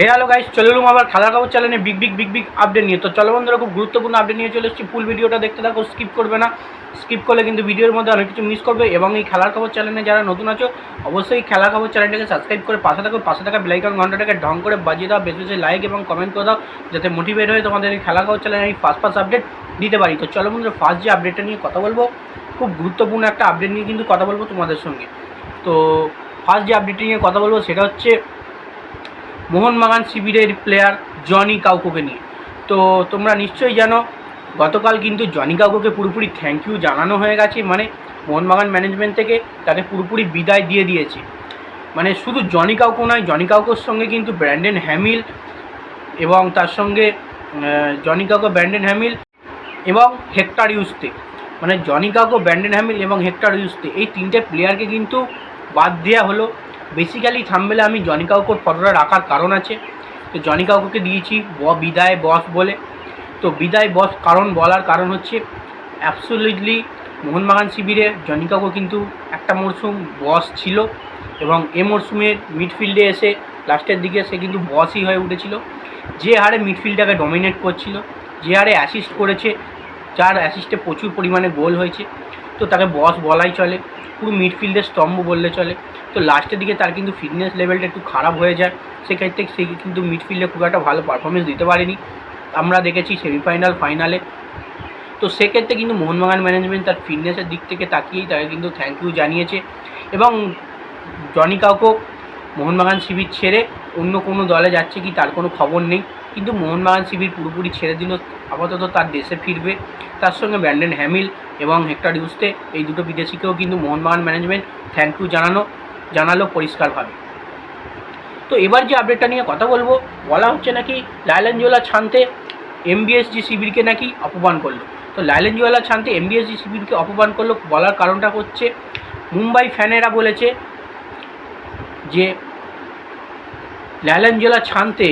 হে hello guys চলে এলুম আবার খেলার খবর চ্যানেলে big big big big update নিয়ে। তো চলো বন্ধুরা, খুব গুরুত্বপূর্ণ আপডেট নিয়ে চলে এসেছি। ফুল ভিডিওটা দেখতে থাকো স্কিপ করবে না। স্কিপ করলে কিন্তু ভিডিওর মধ্যে অনেক কিছু মিস করবে এবং এই খেলার খবর চ্যানেলে যারা নতুন আছো, অবশ্যই খেলার খবর চ্যানেলটাকে সাবস্ক্রাইব করে পাশে থাকো, পাশে থাকা বেলাইকন ঘন্টাটাকে ঢং করে বাজিয়ে দাও, বেশি বেশি লাইক এবং কমেন্ট করে দাও, যাতে মোটিভেট হয়ে তোমাদের এই খেলার খবর চ্যানেলে আমি ফার্স্ট ফার্স্ট আপডেট দিতে পারি। তো চলো বন্ধুরা ফার্স্ট যে আপডেটটা নিয়ে কথা বলব, খুব গুরুত্বপূর্ণ একটা আপডেট নিয়ে কিন্তু কথা বলব তোমাদের সঙ্গে। তো ফার্স্ট যে আপডেটটি নিয়ে কথা বলব, সেটা হচ্ছে মোহনবাগান শিবিরের প্লেয়ার জনি কাউকোকে নিয়ে। তো তোমরা নিশ্চয়ই জানো, গতকাল কিন্তু জনি কাউকোকে পুরোপুরি থ্যাংক ইউ জানানো হয়ে গেছে মানে মোহনবাগান ম্যানেজমেন্ট থেকে তাকে পুরোপুরি বিদায় দিয়ে দিয়েছে। মানে শুধু জনি কাউকো নয় জনি কাউকোর সঙ্গে কিন্তু ব্র্যান্ডেন হ্যামিল এবং তার সঙ্গে জনি কাউকো ব্র্যান্ডেন হ্যামিল এবং হেক্টর ইউসতে মানে জনি কাউকো ব্র্যান্ডেন হ্যামিল এবং হেক্টর ইউসতে এই তিনটে প্লেয়ারকে কিন্তু বাদ দেওয়া হলো। বেসিক্যালি থামবেলে আমি জনি কাউকোর ফটোটা রাখার কারণ আছে। তো জনি কাউকোকে দিয়েছি, ব বিদায় বস বলে। তো বিদায় বস কারণ বলার কারণ হচ্ছে অ্যাবসোলিটলি মোহনবাগান শিবিরে জনি কাউকো কিন্তু একটা মরশুম বস ছিল এবং এ মরশুমের মিডফিল্ডে এসে লাস্টের দিকে সে কিন্তু বসই হয়ে উঠেছিল। যে হারে মিডফিল্ডটাকে ডমিনেট করছিল, যে হারে অ্যাসিস্ট করেছে, যার অ্যাসিস্টে প্রচুর পরিমাণে গোল হয়েছে। তো তাকে বস বলাই চলে, পুরো মিডফিল্ডের স্তম্ভ বললে চলে। তো লাস্টের দিকে তার কিন্তু ফিটনেস লেভেলটা একটু খারাপ হয়ে যায়। সেক্ষেত্রে সে কিন্তু মিডফিল্ডে খুব একটা ভালো পারফরমেন্স দিতে পারেনি। আমরা দেখেছি সেমিফাইনাল ফাইনালে তো সেক্ষেত্রে কিন্তু মোহনবাগান ম্যানেজমেন্ট তার ফিটনেসের দিক থেকে তাকিয়েই তাকে কিন্তু থ্যাংক ইউ জানিয়েছে। এবং জনি কাউকো মোহনবাগান শিবির ছেড়ে অন্য কোনো দলে যাচ্ছে কি তার কোনো খবর নেই। কিন্তু মোহনবাগান শিবির পুরোপুরি ছেড়ে দিল, আপাতত তার দেশে ফিরবে। তার সঙ্গে ব্র্যান্ডেন হ্যামিল এবং হেক্টর ইউসতে এই দুটো বিদেশিকেও কিন্তু মোহনবাগান ম্যানেজমেন্ট থ্যাংক ইউ জানানো। জানালো পরিষ্কারভাবে। তো এবার যে আপডেটটা নিয়ে কথা বলব, বলা হচ্ছে নাকি লাইলেনজোলা ছানতে এমবিএসজি শিবিরকে নাকি অপমান করল। তো লাইলেনজোলা ছানতে এমবিএসজি শিবিরকে অপমান করল বলার কারণটা হচ্ছে, মুম্বাই ফ্যানেরা বলেছে যে লাইলেনজোলা ছানতে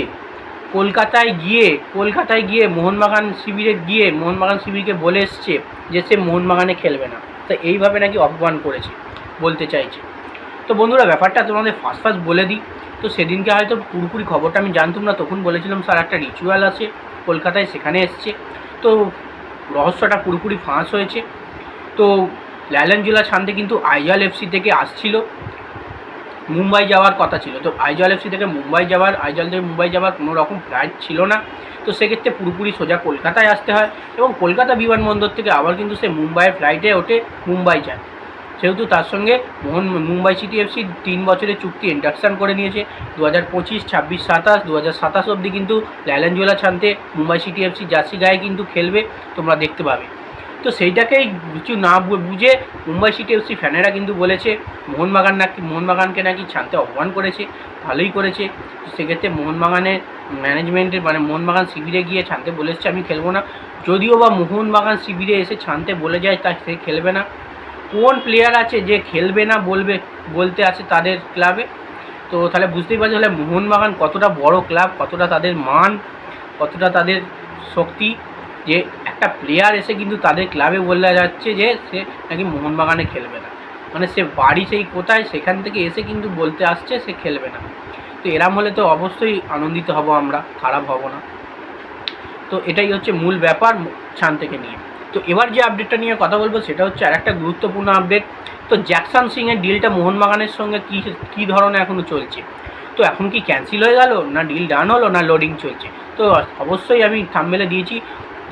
কলকাতায় গিয়ে কলকাতায় গিয়ে মোহনবাগান শিবিরে গিয়ে মোহনবাগান শিবিরকে বলে এসছে যে সে মোহনবাগানে খেলবে না। তো এইভাবে নাকি অপমান করেছে বলতে চাইছে। তো বন্ধুরা, ব্যাপারটা তোমাদের ফার্স্ট ফার্স্ট বলে দিই। তো সেদিনকে হয়তো পুরোপুরি খবরটা আমি জানতাম না, তখন বলেছিলাম, স্যার, একটা রিচুয়াল আছে, কলকাতায় সেখানে এসছে। তো রহস্যটা পুরোপুরি ফাঁস হয়েছে। তো লাইলানজুলা ছান্দে কিন্তু আইজাল এফসি থেকে আসছিল। মুম্বাই যাওয়ার কথা ছিল। তো আইজল এফসি থেকে মুম্বাই যাওয়ার, আইজল থেকে মুম্বাই যাওয়ার কোনো রকম ফ্লাইট ছিল না। তো সেক্ষেত্রে পুরোপুরি সোজা কলকাতায় আসতে হয় এবং কলকাতা বিমানবন্দর থেকে আবার কিন্তু সে মুম্বাইয়ের ফ্লাইটে ওঠে, মুম্বাই যায়। সেহেতু তার সঙ্গে মোহন মুম্বাই সিটি এফসি তিন বছরের চুক্তি ইন্ডাকশান করে নিয়েছে। দু হাজার পঁচিশ, ছাব্বিশ, সাতাশ দু হাজার সাতাশ অবধি কিন্তু Lallianzuala Chhangte Mumbai City FC jersey গায়ে কিন্তু খেলবে, তোমরা দেখতে পাবে। তো সেইটাকেই কিছু না বুঝে মুম্বাই সিটি এফসি ফ্যানেরা কিন্তু বলেছে মোহনবাগান নাকি মোহনবাগানকে নাকি ছানতে অপমান করেছে, ভালোই করেছে। সেক্ষেত্রে মোহনবাগানের ম্যানেজমেন্টের মানে মোহনবাগান শিবিরে গিয়ে ছানতে বলেছে, আমি খেলব না। যদিও বা মোহনবাগান শিবিরে এসে ছানতে বলে যায়, তা সে খেলবে না। কোন প্লেয়ার আছে যে খেলবে না বলবে, বলতে আছে তাদের ক্লাবে তো তাহলে বুঝতেই পারছি, তাহলে মোহনবাগান কতটা বড় ক্লাব কতটা তাদের মান, কতটা তাদের শক্তি, যে একটা প্লেয়ার এসে কিন্তু তাদের ক্লাবে বলা যাচ্ছে যে সে নাকি মোহনবাগানে খেলবে না। মানে সে বাড়ি সেই কোথায়, সেখান থেকে এসে কিন্তু বলতে আসছে সে খেলবে না। তো এরম হলে তো অবশ্যই আনন্দিত হব আমরা, খারাপ হব না। তো এটাই হচ্ছে মূল ব্যাপার ছান থেকে নিয়ে। তো এবার যে আপডেটটা নিয়ে কথা বলব সেটা হচ্ছে আর একটা গুরুত্বপূর্ণ আপডেট তো জ্যাকসন সিংয়ের ডিলটা মোহনবাগানের সঙ্গে কী কী ধরনের এখনও চলছে? তো এখন কি ক্যান্সেল হয়ে গেল না ডিল ডান হলো না লোডিং চলছে? তো অবশ্যই আমি থামবেলে দিয়েছি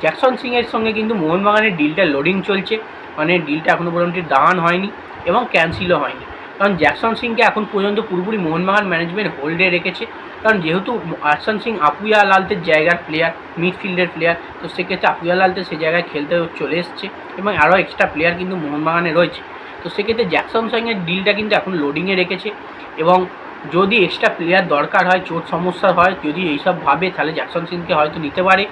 জ্যাকসন সিংয়ের সঙ্গে কিন্তু মোহনবাগানের ডিলটা লোডিং চলছে। মানে ডিলটা এখনও পর্যন্ত ডান হয়নি এবং ক্যান্সেলও হয়নি। কারণ জ্যাকসন সিংকে এখন পর্যন্ত পুরোপুরি মোহনবাগান ম্যানেজমেন্ট হোল্ডে রেখেছে। কারণ যেহেতু আরসান সিং আপুয়া লালতের জায়গার প্লেয়ার মিডফিল্ডের প্লেয়ার তো সেক্ষেত্রে আপুয়া লালতে সে জায়গায় খেলতে চলে এসছে এবং আরও এক্সট্রা প্লেয়ার কিন্তু মোহনবাগানে রয়েছে। তো সেক্ষেত্রে জ্যাকসন সিংয়ের ডিলটা কিন্তু এখন লোডিংয়ে রেখেছে এবং যদি এক্সট্রা প্লেয়ার দরকার হয়, চোট সমস্যা হয়, যদি এইসব ভাবে তাহলে জ্যাকসন সিংকে হয়তো নিতে পারে।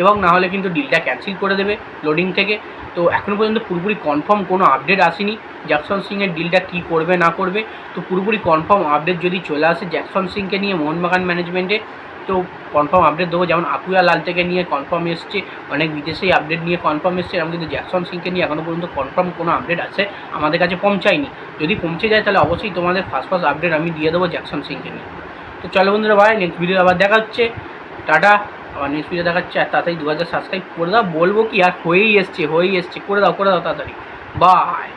এবং না হলে কিন্তু ডিলটা ক্যান্সেল করে দেবে লোডিং থেকে। তো এখনও পর্যন্ত পুরোপুরি কনফার্ম কোনো আপডেট আসেনি। জ্যাকসন সিংয়ের ডিলটা কী করবে, না করবে, তো পুরোপুরি কনফার্ম আপডেট যদি চলে আসে জ্যাকসন সিংকে নিয়ে, মোহনবাগান ম্যানেজমেন্টে তো কনফার্ম আপডেট দেবো। যেমন আপুয়া লাল থেকে নিয়ে কনফার্ম এসছে, অনেক বিদেশেই আপডেট নিয়ে কনফার্ম এসছে, এরকম কিন্তু জ্যাকসন সিংকে নিয়ে এখনও পর্যন্ত কনফার্ম কোনো আপডেট আছে আমাদের কাছে পৌঁছায়নি। যদি পৌঁছে যায় তাহলে অবশ্যই তোমাদের ফার্স্ট ফার্স্ট আপডেট আমি দিয়ে দেবো জ্যাকসন সিংকে নিয়ে। তো চলো বন্ধুরা ভাই নেক্সট ভিডিও আবার দেখা হচ্ছে। টাটা। আবার নেক্সট ভিডিও দেখাচ্ছে, আর তাড়াতাড়ি দু হাজার সাবস্ক্রাইব করে দাও। বলব কি, আর হয়েই এসছে হয়েই এসছে। করে দাও করে দাও তাড়াতাড়ি। বাই